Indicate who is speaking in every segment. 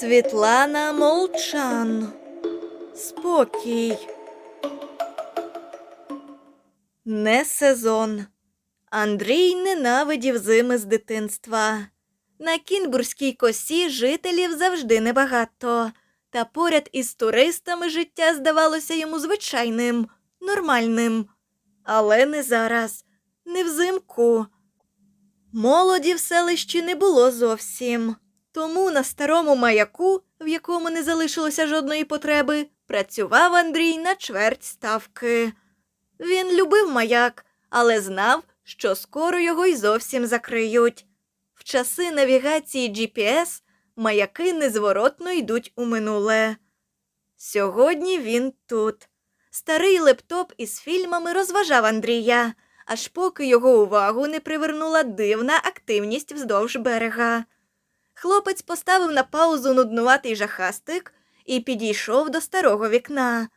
Speaker 1: Світлана Молчан. Спокій. Не сезон. Андрій ненавидів зими з дитинства. На Кінбурзькій косі жителів завжди небагато, та поряд із туристами життя здавалося йому звичайним, нормальним. Але не зараз, не взимку. Молоді в селищі не було зовсім. Тому на старому маяку, в якому не залишилося жодної потреби, працював Андрій на чверть ставки. Він любив маяк, але знав, що скоро його й зовсім закриють. В часи навігації GPS маяки незворотно йдуть у минуле. Сьогодні він тут. Старий лептоп із фільмами розважав Андрія, аж поки його увагу не привернула дивна активність вздовж берега. Хлопець поставив на паузу нуднуватий жахастик і підійшов до старого вікна.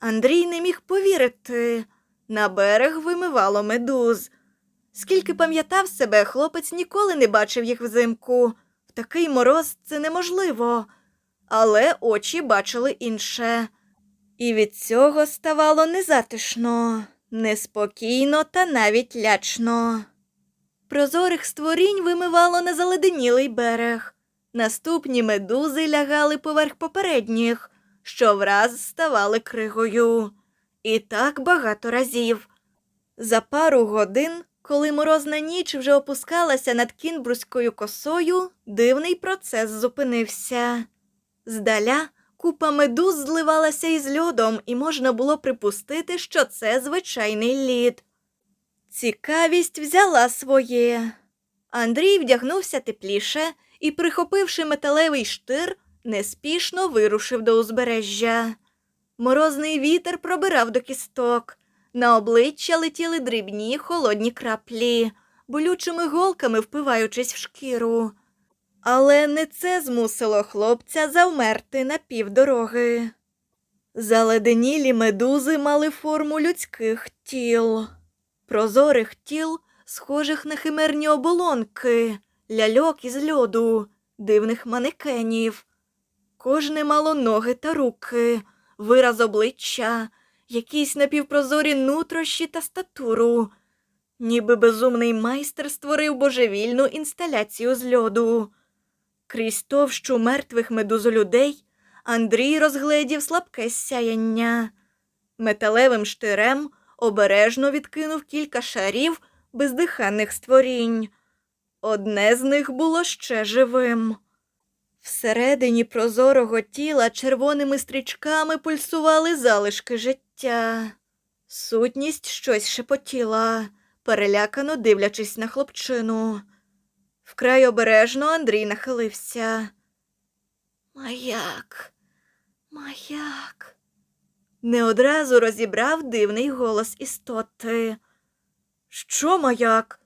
Speaker 1: Андрій не міг повірити. На берег вимивало медуз. Скільки пам'ятав себе, хлопець ніколи не бачив їх взимку. В такий мороз це неможливо. Але очі бачили інше. І від цього ставало незатишно, неспокійно та навіть лячно. Прозорих створінь вимивало на заледенілий берег. Наступні медузи лягали поверх попередніх, що враз ставали кригою. І так багато разів. За пару годин, коли морозна ніч вже опускалася над кінбурзькою косою, дивний процес зупинився. Здаля купа медуз зливалася із льодом, і можна було припустити, що це звичайний лід. Цікавість взяла своє. Андрій вдягнувся тепліше і, прихопивши металевий штир, неспішно вирушив до узбережжя. Морозний вітер пробирав до кісток. На обличчя летіли дрібні холодні краплі, болючими голками впиваючись в шкіру. Але не це змусило хлопця завмерти на півдороги. Заледенілі медузи мали форму людських тіл, прозорих тіл, схожих на химерні оболонки, ляльок із льоду, дивних манекенів. Кожне мало ноги та руки, вираз обличчя, якісь напівпрозорі нутрощі та статуру. Ніби безумний майстер створив божевільну інсталяцію з льоду. Крізь товщу мертвих медузолюдей Андрій розгледів слабке сяяння. Металевим штирем обережно відкинув кілька шарів бездиханних створінь. Одне з них було ще живим. Всередині прозорого тіла червоними стрічками пульсували залишки життя. Сутність щось шепотіла, перелякано дивлячись на хлопчину. Вкрай обережно Андрій нахилився. Маяк, маяк. Не одразу розібрав дивний голос істоти. Що маяк?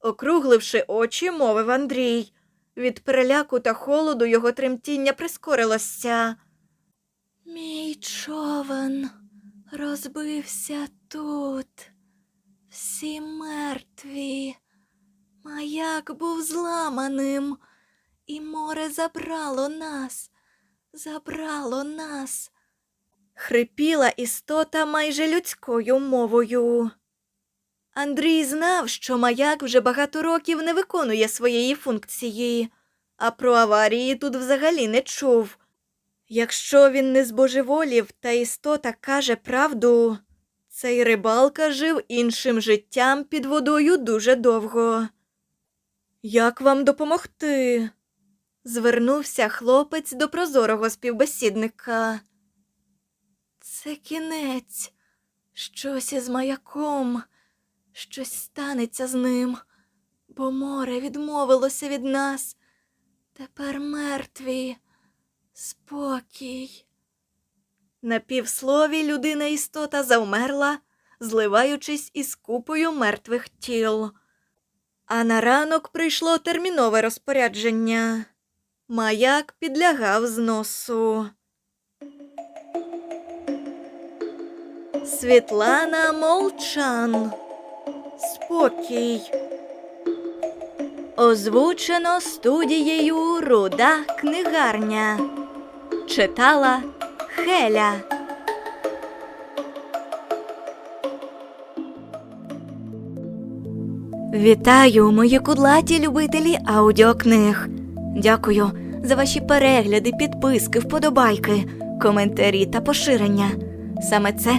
Speaker 1: округливши очі, мовив Андрій. Від переляку та холоду його тремтіння прискорилося. Мій човен розбився тут. Всі мертві. Маяк був зламаним, і море забрало нас, забрало нас. Хрипіла істота майже людською мовою. Андрій знав, що маяк вже багато років не виконує своєї функції, а про аварії тут взагалі не чув. Якщо він не збожеволів та істота каже правду, цей рибалка жив іншим життям під водою дуже довго. Як вам допомогти? звернувся хлопець до прозорого співбесідника. Це кінець, щось із маяком, щось станеться з ним, бо море відмовилося від нас. Тепер мертві, спокій. На півслові людина істота завмерла, зливаючись із купою мертвих тіл. А на ранок прийшло термінове розпорядження. Маяк підлягав зносу. Світлана Молчан. Спокій. Озвучено студією Руда книгарня. Читала Хеля. Вітаю, мої кудлаті любителі аудіокниг. Дякую за ваші перегляди, підписки, вподобайки, коментарі та поширення. Саме це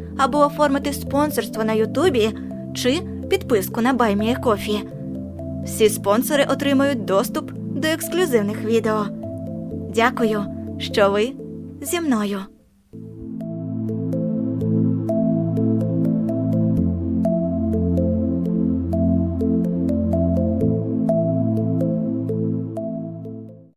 Speaker 1: або оформити спонсорство на Ютубі чи підписку на Кофі. Всі спонсори отримають доступ до ексклюзивних відео. Дякую, що ви зі мною.